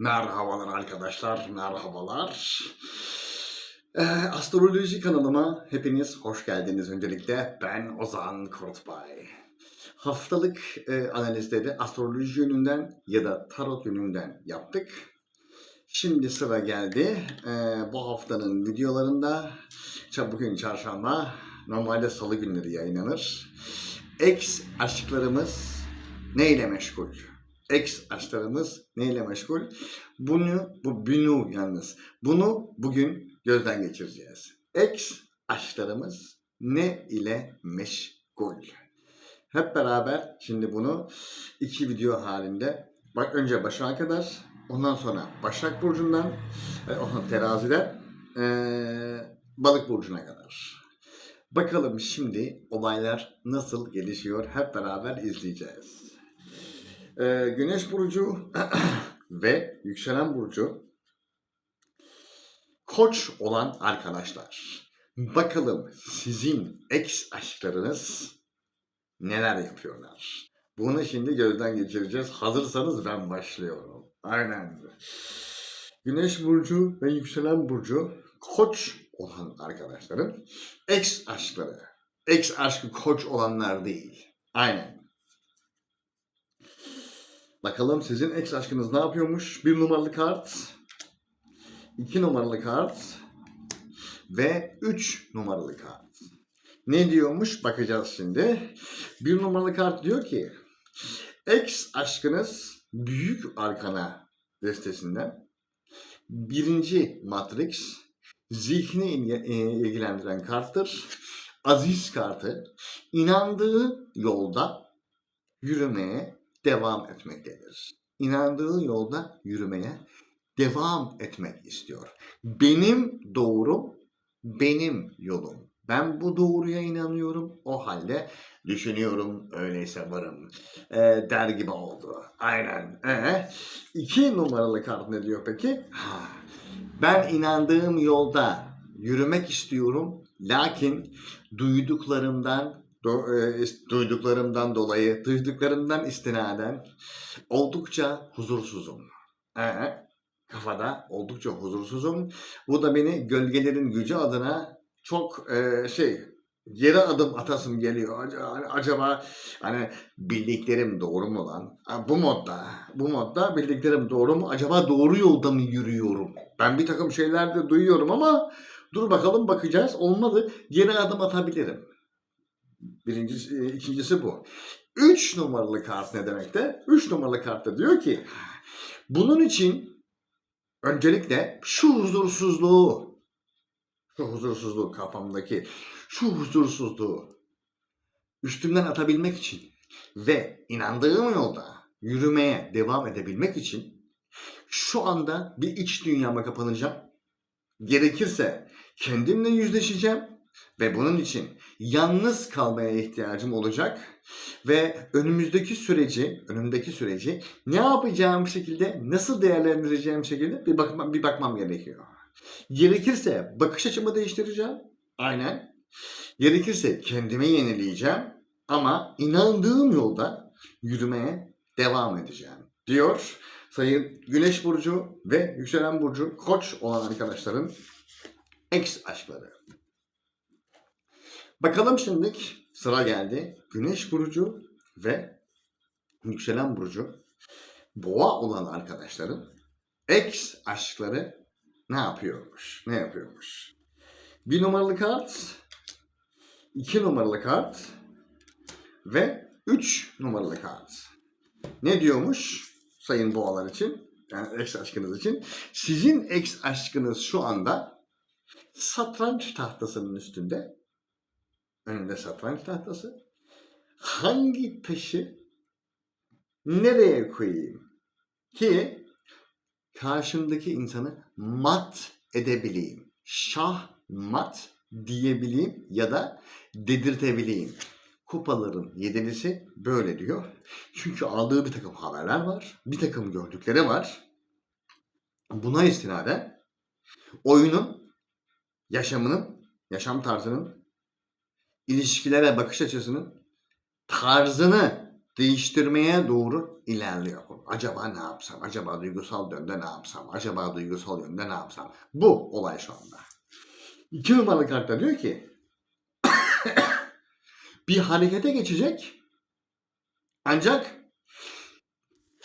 Merhabalar arkadaşlar, merhabalar. Ee, astroloji kanalıma hepiniz hoş geldiniz öncelikle. Ben Ozan Kurtbay. Haftalık e, analizleri astroloji yönünden ya da tarot yönünden yaptık. Şimdi sıra geldi. Ee, bu haftanın videolarında, bugün çarşamba, normalde salı günleri yayınlanır. Ex aşklarımız neyle meşgul? Ex aşklarımız neyle meşgul? Bunu, bu bunu yalnız. Bunu bugün gözden geçireceğiz. Ex aşklarımız ne ile meşgul? Hep beraber şimdi bunu iki video halinde bak önce Başak'a kadar ondan sonra Başak Burcu'ndan e, ondan teraziden e, Balık Burcu'na kadar. Bakalım şimdi olaylar nasıl gelişiyor hep beraber izleyeceğiz. Ee, Güneş burcu ve yükselen burcu Koç olan arkadaşlar. Bakalım sizin ex aşklarınız neler yapıyorlar? Bunu şimdi gözden geçireceğiz. Hazırsanız ben başlıyorum. Aynen. Güneş burcu ve yükselen burcu Koç olan arkadaşların ex aşkları. Ex aşkı koç olanlar değil. Aynen. Bakalım sizin ex aşkınız ne yapıyormuş? Bir numaralı kart, iki numaralı kart ve üç numaralı kart. Ne diyormuş? Bakacağız şimdi. Bir numaralı kart diyor ki ex aşkınız büyük arkana destesinden birinci matrix zihni e, ilgilendiren karttır. Aziz kartı inandığı yolda yürümeye devam etmektedir. İnandığı yolda yürümeye devam etmek istiyor. Benim doğrum benim yolum. Ben bu doğruya inanıyorum. O halde düşünüyorum öyleyse varım. Ee, der gibi oldu. Aynen. Ee, iki numaralı kart ne diyor peki? Ben inandığım yolda yürümek istiyorum. Lakin duyduklarımdan do- e, duyduklarımdan dolayı, duyduklarımdan istinaden oldukça huzursuzum. Ee, kafada oldukça huzursuzum. Bu da beni gölgelerin gücü adına çok e, şey geri adım atasım geliyor. Acaba, acaba hani bildiklerim doğru mu lan? Bu modda, bu modda bildiklerim doğru mu? Acaba doğru yolda mı yürüyorum? Ben bir takım şeyler de duyuyorum ama dur bakalım bakacağız. Olmadı geri adım atabilirim. Birincisi, e, ikincisi bu. Üç numaralı kart ne demekte? Üç numaralı kartta diyor ki bunun için öncelikle şu huzursuzluğu şu huzursuzluğu kafamdaki şu huzursuzluğu üstümden atabilmek için ve inandığım yolda yürümeye devam edebilmek için şu anda bir iç dünyama kapanacağım. Gerekirse kendimle yüzleşeceğim ve bunun için yalnız kalmaya ihtiyacım olacak ve önümüzdeki süreci, önümdeki süreci ne yapacağım şekilde, nasıl değerlendireceğim şekilde bir bakmam, bir bakmam gerekiyor. Gerekirse bakış açımı değiştireceğim. Aynen. Gerekirse kendimi yenileyeceğim ama inandığım yolda yürümeye devam edeceğim diyor. Sayın Güneş Burcu ve Yükselen Burcu Koç olan arkadaşların ex aşkları. Bakalım şimdi sıra geldi. Güneş burcu ve yükselen burcu boğa olan arkadaşların ex aşkları ne yapıyormuş? Ne yapıyormuş? Bir numaralı kart, iki numaralı kart ve üç numaralı kart. Ne diyormuş sayın boğalar için? Yani ex aşkınız için. Sizin ex aşkınız şu anda satranç tahtasının üstünde önünde satranç tahtası. Hangi taşı nereye koyayım ki karşımdaki insanı mat edebileyim. Şah mat diyebileyim ya da dedirtebileyim. Kupaların yedilisi böyle diyor. Çünkü aldığı bir takım haberler var. Bir takım gördükleri var. Buna istinaden oyunun, yaşamının, yaşam tarzının ilişkilere bakış açısının tarzını değiştirmeye doğru ilerliyor. Acaba ne yapsam? Acaba duygusal yönde ne yapsam? Acaba duygusal yönde ne yapsam? Bu olay şu anda. İki numaralı kartta diyor ki bir harekete geçecek ancak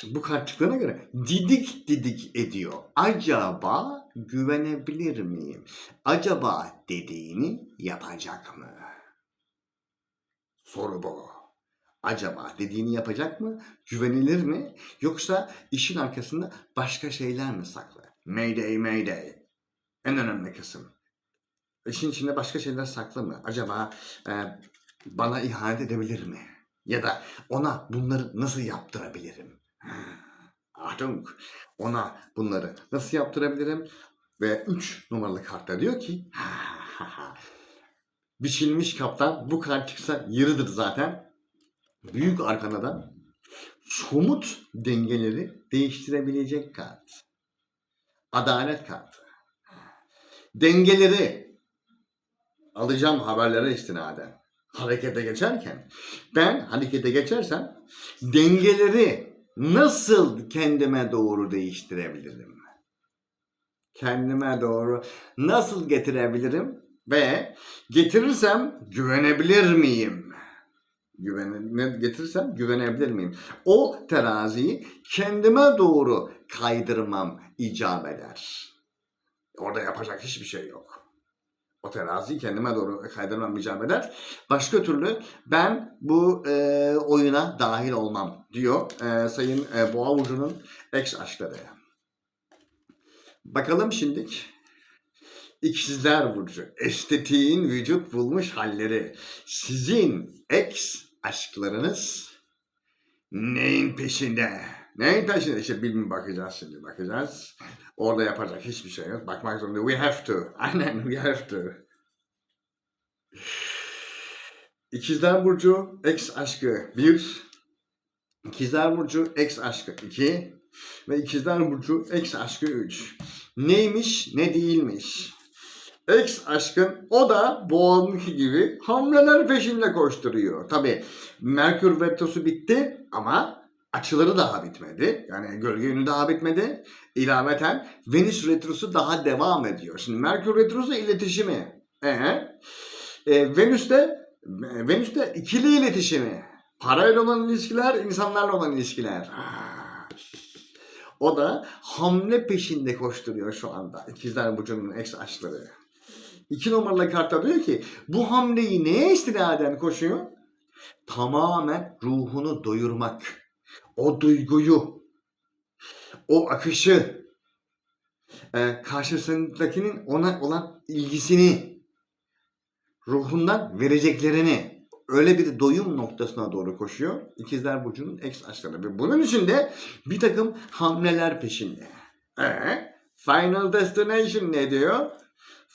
bu kart çıktığına göre didik didik ediyor. Acaba güvenebilir miyim? Acaba dediğini yapacak mı? Soru bu. Acaba dediğini yapacak mı? Güvenilir mi? Yoksa işin arkasında başka şeyler mi saklı? Mayday mayday. En önemli kısım. İşin içinde başka şeyler saklı mı? Acaba e, bana ihanet edebilir mi? Ya da ona bunları nasıl yaptırabilirim? Achtung. Ona bunları nasıl yaptırabilirim? Ve 3 numaralı kartta diyor ki biçilmiş kaptan bu kart çıksa yarıdır zaten. Büyük arkana da somut dengeleri değiştirebilecek kart. Adalet kartı. Dengeleri alacağım haberlere istinaden harekete geçerken ben harekete geçersem dengeleri nasıl kendime doğru değiştirebilirim? Kendime doğru nasıl getirebilirim ve getirirsem güvenebilir miyim? Güven getirirsem güvenebilir miyim? O teraziyi kendime doğru kaydırmam icap eder. Orada yapacak hiçbir şey yok. O teraziyi kendime doğru kaydırmam icap eder. Başka türlü ben bu e, oyuna dahil olmam diyor e, Sayın e, Boğa Burcu'nun ex aşkları. Bakalım şimdik İkizler Burcu. Estetiğin vücut bulmuş halleri. Sizin ex aşklarınız neyin peşinde? Neyin peşinde? İşte bilmiyorum bakacağız şimdi bakacağız. Orada yapacak hiçbir şey yok. Bakmak zorunda. We have to. Aynen we have to. İkizler Burcu ex aşkı 1. İkizler Burcu ex aşkı 2. Ve İkizler Burcu ex aşkı 3. Neymiş ne değilmiş ex aşkın o da boğanınki gibi hamleler peşinde koşturuyor. Tabi Merkür retrosu bitti ama açıları daha bitmedi. Yani gölge yönü daha bitmedi. İlaveten Venüs retrosu daha devam ediyor. Şimdi Merkür retrosu iletişimi. Ee, e, Venüs'te Venüs'te ikili iletişimi. Parayla olan ilişkiler, insanlarla olan ilişkiler. O da hamle peşinde koşturuyor şu anda. İkizler Burcu'nun ex açları. 2 numaralı kartta diyor ki bu hamleyi neye istinaden koşuyor? Tamamen ruhunu doyurmak. O duyguyu, o akışı, e, karşısındakinin ona olan ilgisini, ruhundan vereceklerini, öyle bir doyum noktasına doğru koşuyor. İkizler Burcu'nun eks açları. Ve bunun için de bir takım hamleler peşinde. Ee, Final Destination ne diyor?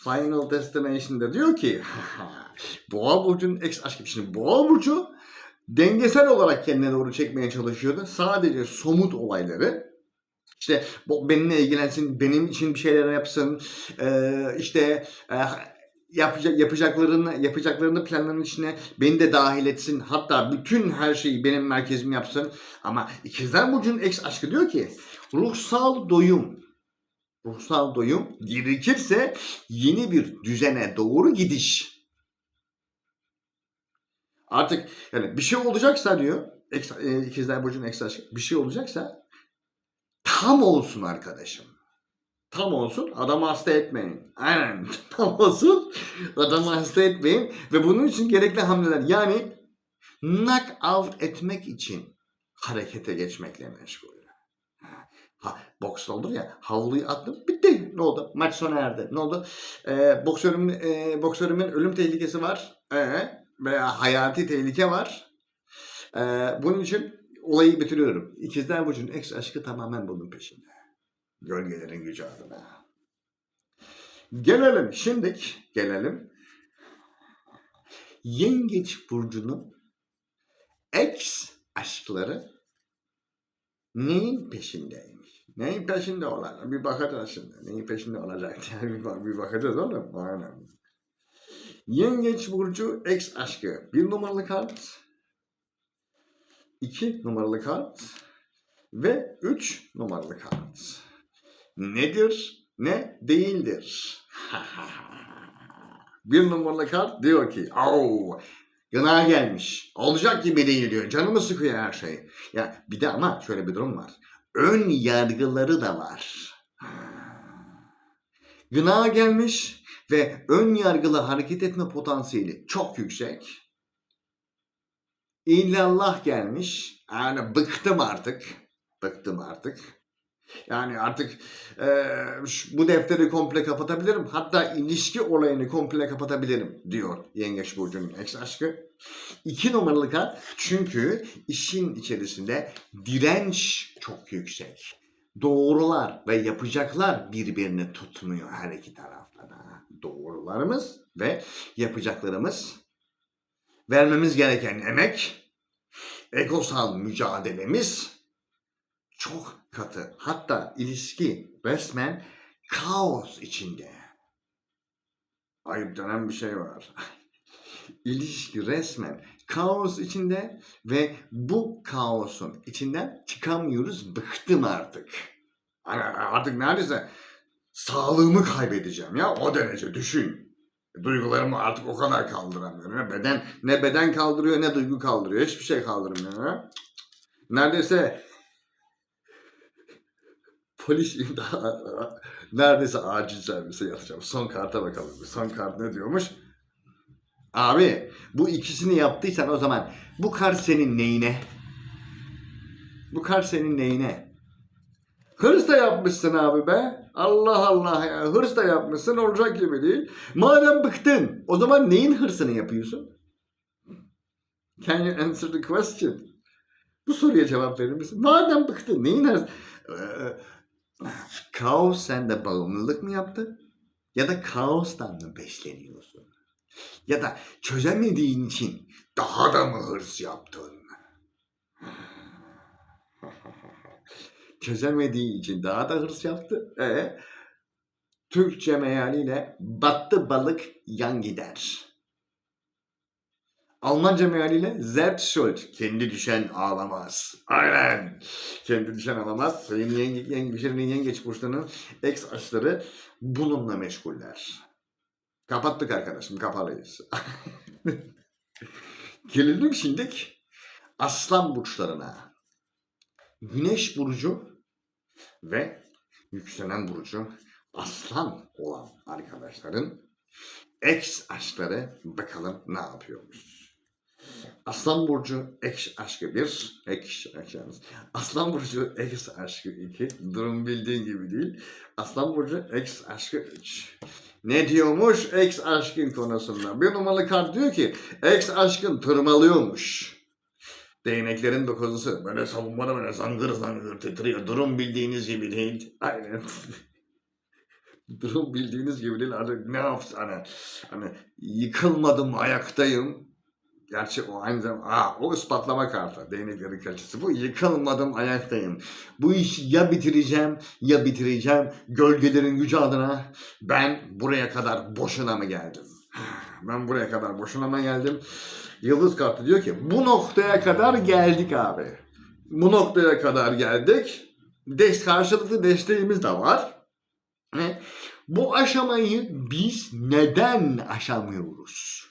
Final Destination'da diyor ki Boğa Burcu'nun ex aşkı. Şimdi Boğa Burcu dengesel olarak kendine doğru çekmeye çalışıyordu. Sadece somut olayları işte bu benimle ilgilensin, benim için bir şeyler yapsın, ee, işte e, yapacak yapacaklarını yapacaklarını planların içine beni de dahil etsin. Hatta bütün her şeyi benim merkezim yapsın. Ama İkizler Burcu'nun ex aşkı diyor ki ruhsal doyum ruhsal doyum gerekirse yeni bir düzene doğru gidiş. Artık yani bir şey olacaksa diyor e, İkizler Burcu'nun aşkı bir şey olacaksa tam olsun arkadaşım. Tam olsun adamı hasta etmeyin. Aynen tam olsun adamı hasta etmeyin. Ve bunun için gerekli hamleler yani knock out etmek için harekete geçmekle meşgul. Ha, boks olur ya havluyu attım bitti. Ne oldu? Maç sona erdi. Ne oldu? Ee, boksörüm, e, boksörümün ölüm tehlikesi var. Ee, veya hayati tehlike var. Ee, bunun için olayı bitiriyorum. İkizler Burcu'nun ex aşkı tamamen bunun peşinde. Gölgelerin gücü adına. Gelelim şimdik gelelim. Yengeç Burcu'nun ex aşkları neyin peşindeymiş? Neyin peşinde olacak? Bir bakacağız şimdi. Neyin peşinde olacak? Yani bir, bak- bir bakacağız oğlum. Aynen. Yengeç Burcu ex aşkı. Bir numaralı kart. 2 numaralı kart ve 3 numaralı kart. Nedir? Ne değildir? bir numaralı kart diyor ki, "Au, gına gelmiş. Olacak gibi değil diyor. Canımı sıkıyor her şey." Ya bir de ama şöyle bir durum var. Ön yargıları da var. Gına gelmiş ve ön yargılı hareket etme potansiyeli çok yüksek. İllallah gelmiş. Yani bıktım artık. Bıktım artık. Yani artık eee, şu- bu defteri komple kapatabilirim. Hatta ilişki olayını komple kapatabilirim diyor Yengeç Burcu'nun ex aşkı. İki numaralı kart çünkü işin içerisinde direnç çok yüksek. Doğrular ve yapacaklar birbirini tutmuyor her iki tarafta da. Doğrularımız ve yapacaklarımız vermemiz gereken emek, egosal mücadelemiz çok katı. Hatta ilişki resmen kaos içinde. Ayıp denen bir şey var. İlişki resmen kaos içinde ve bu kaosun içinden çıkamıyoruz. Bıktım artık. Artık neredeyse sağlığımı kaybedeceğim ya o derece düşün. Duygularımı artık o kadar kaldıramıyorum. Beden ne beden kaldırıyor ne duygu kaldırıyor. Hiçbir şey kaldırmıyor. Neredeyse polis imda neredeyse acil servise yatacağım. Son karta bakalım. Son kart ne diyormuş? Abi bu ikisini yaptıysan o zaman bu kart senin neyine? Bu kart senin neyine? Hırs da yapmışsın abi be. Allah Allah ya. Hırs da yapmışsın olacak gibi değil. Madem bıktın o zaman neyin hırsını yapıyorsun? Can you answer the question? Bu soruya cevap verir misin? Madem bıktın neyin hırs... Ee, kaos sende bağımlılık mı yaptı? Ya da kaostan mı besleniyorsun? Ya da çözemediğin için daha da mı hırs yaptın? Çözemediği için daha da hırs yaptı. E, Türkçe mealiyle battı balık yan gider. Almanca mealiyle Selbstschuld. Kendi düşen ağlamaz. Aynen. Kendi düşen ağlamaz. Sayın yenge, yenge, yengeç burçlarının ex aşları bununla meşguller. Kapattık arkadaşım. Kapalıyız. Gelelim şimdi aslan burçlarına. Güneş burcu ve yükselen burcu aslan olan arkadaşların ex aşkları bakalım ne yapıyormuş. Aslan burcu ex aşkı 1, ex aşkınız. Aslan burcu ex aşkı 2. Durum bildiğin gibi değil. Aslan burcu ex aşkı 3. Ne diyormuş ex aşkın konusunda? Bir numaralı kart diyor ki ex aşkın tırmalıyormuş. Değneklerin dokuzusu böyle savunmada böyle zangır zangır titriyor. Durum bildiğiniz gibi değil. Aynen. Durum bildiğiniz gibi değil. Artık ne yapsın hani, hani yıkılmadım ayaktayım. Gerçi o aynı zamanda aa, o ispatlama kartı. Değneklerin kaçısı. Bu yıkılmadım ayaktayım. Bu işi ya bitireceğim ya bitireceğim. Gölgelerin gücü adına ben buraya kadar boşuna mı geldim? Ben buraya kadar boşuna mı geldim? Yıldız kartı diyor ki bu noktaya kadar geldik abi. Bu noktaya kadar geldik. Des karşılıklı desteğimiz de var. Ve bu aşamayı biz neden aşamıyoruz?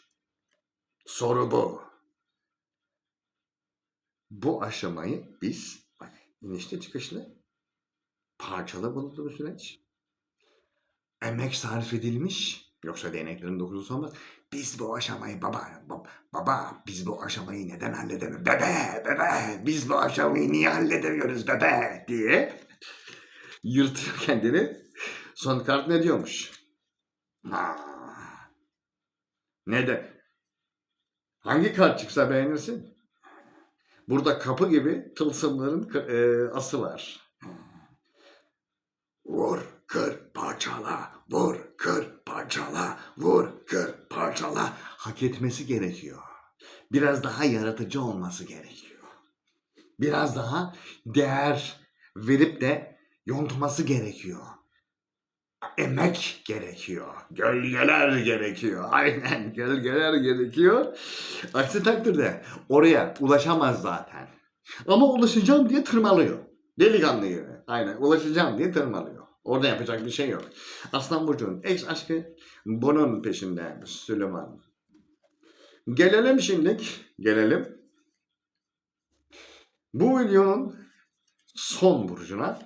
Soru bu. Bu aşamayı biz bak inişli çıkışlı parçalı bulutlu bir süreç. Emek sarf edilmiş. Yoksa değneklerin dokuzusu olmaz. Biz bu aşamayı baba, baba, baba biz bu aşamayı neden halledemiyoruz? Bebe, bebe biz bu aşamayı niye halledemiyoruz bebe diye yırtıyor kendini. Son kart ne diyormuş? Ha. Ne de? Hangi kart çıksa beğenirsin? Burada kapı gibi tılsımların e, ası var. Vur, kır, parçala, vur, kır, parçala, vur, kır, parçala. Hak etmesi gerekiyor. Biraz daha yaratıcı olması gerekiyor. Biraz daha değer verip de yontması gerekiyor. Emek gerekiyor. Gölgeler gerekiyor. Aynen gölgeler gerekiyor. Aksi takdirde oraya ulaşamaz zaten. Ama ulaşacağım diye tırmalıyor. Delikanlı gibi. Aynen ulaşacağım diye tırmalıyor. Orada yapacak bir şey yok. Aslan Burcu'nun ex aşkı bunun peşindeymiş Süleyman. Gelelim şimdilik. Gelelim. Bu videonun son burcuna.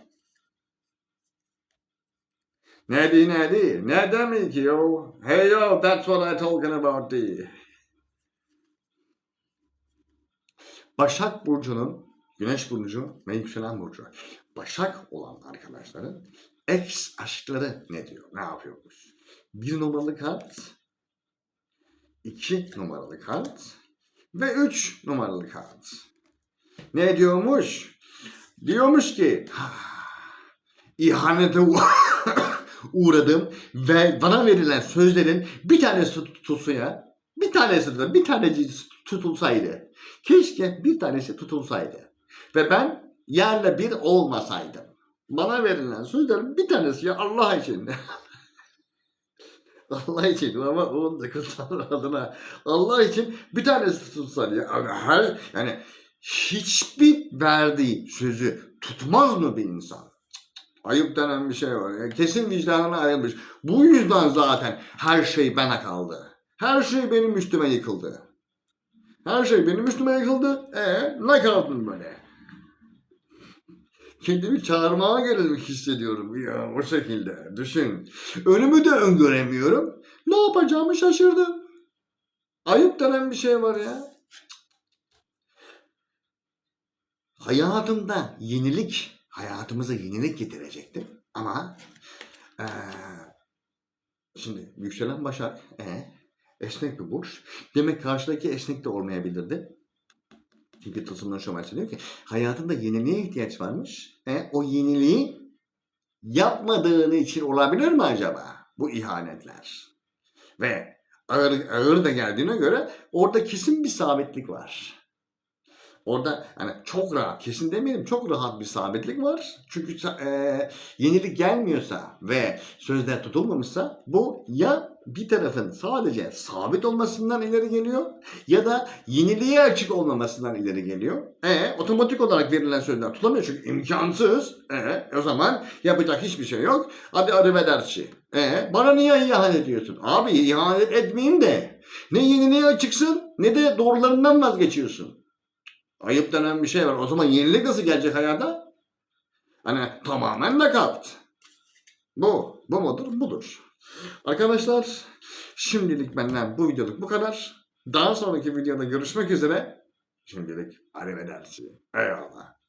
Ne di? Ne demek yo? Hey yo, that's what I'm talking about di. Başak Burcu'nun Güneş Burcu ve Yükselen Burcu. Başak olan arkadaşların ex aşkları ne diyor? Ne yapıyormuş? Bir numaralı kart, iki numaralı kart ve üç numaralı kart. Ne diyormuş? Diyormuş ki ihanete uğradım ve bana verilen sözlerin bir tanesi tutulsa ya bir tanesi de bir tanesi tutulsaydı. Keşke bir tanesi tutulsaydı. Ve ben yerle bir olmasaydım. Bana verilen sözlerin bir tanesi ya Allah için. Allah için ama onun da adına Allah için bir tanesi tutulsa ya. Yani her yani hiçbir verdiği sözü tutmaz mı bir insan? Ayıp denen bir şey var. Yani kesin vicdanına ayrılmış. Bu yüzden zaten her şey bana kaldı. Her şey benim üstüme yıkıldı. Her şey benim üstüme yıkıldı. E ne kaldın böyle? Kendimi çağırmaya gerilmek hissediyorum ya o şekilde. Düşün. Önümü de öngöremiyorum. Ne yapacağımı şaşırdım. Ayıp denen bir şey var ya. Hayatımda yenilik, hayatımıza yenilik getirecektim. Ama eee, şimdi yükselen başak, e, esnek bir burç. Demek karşıdaki esnek de olmayabilirdi. Çünkü tılsımların şövalyesi diyor ki hayatında yeniliğe ihtiyaç varmış. E, o yeniliği yapmadığın için olabilir mi acaba bu ihanetler? Ve ağır, ağır da geldiğine göre orada kesin bir sabitlik var. Orada hani çok rahat, kesin demeyelim çok rahat bir sabitlik var. Çünkü eee, yenilik gelmiyorsa ve sözler tutulmamışsa bu ya bir tarafın sadece sabit olmasından ileri geliyor ya da yeniliğe açık olmamasından ileri geliyor. E otomatik olarak verilen sözler tutamıyor çünkü imkansız. E o zaman yapacak hiçbir şey yok. Hadi arrivederci. E bana niye ihanet ediyorsun? Abi ihanet etmeyeyim de ne yeniliğe açıksın ne de doğrularından vazgeçiyorsun. Ayıp denen bir şey var. O zaman yenilik nasıl gelecek hayata? Hani tamamen nakavt. Bu. Bu mudur? Budur. Arkadaşlar şimdilik benden bu videoluk bu kadar. Daha sonraki videoda görüşmek üzere. Şimdilik arrivederci. Eyvallah.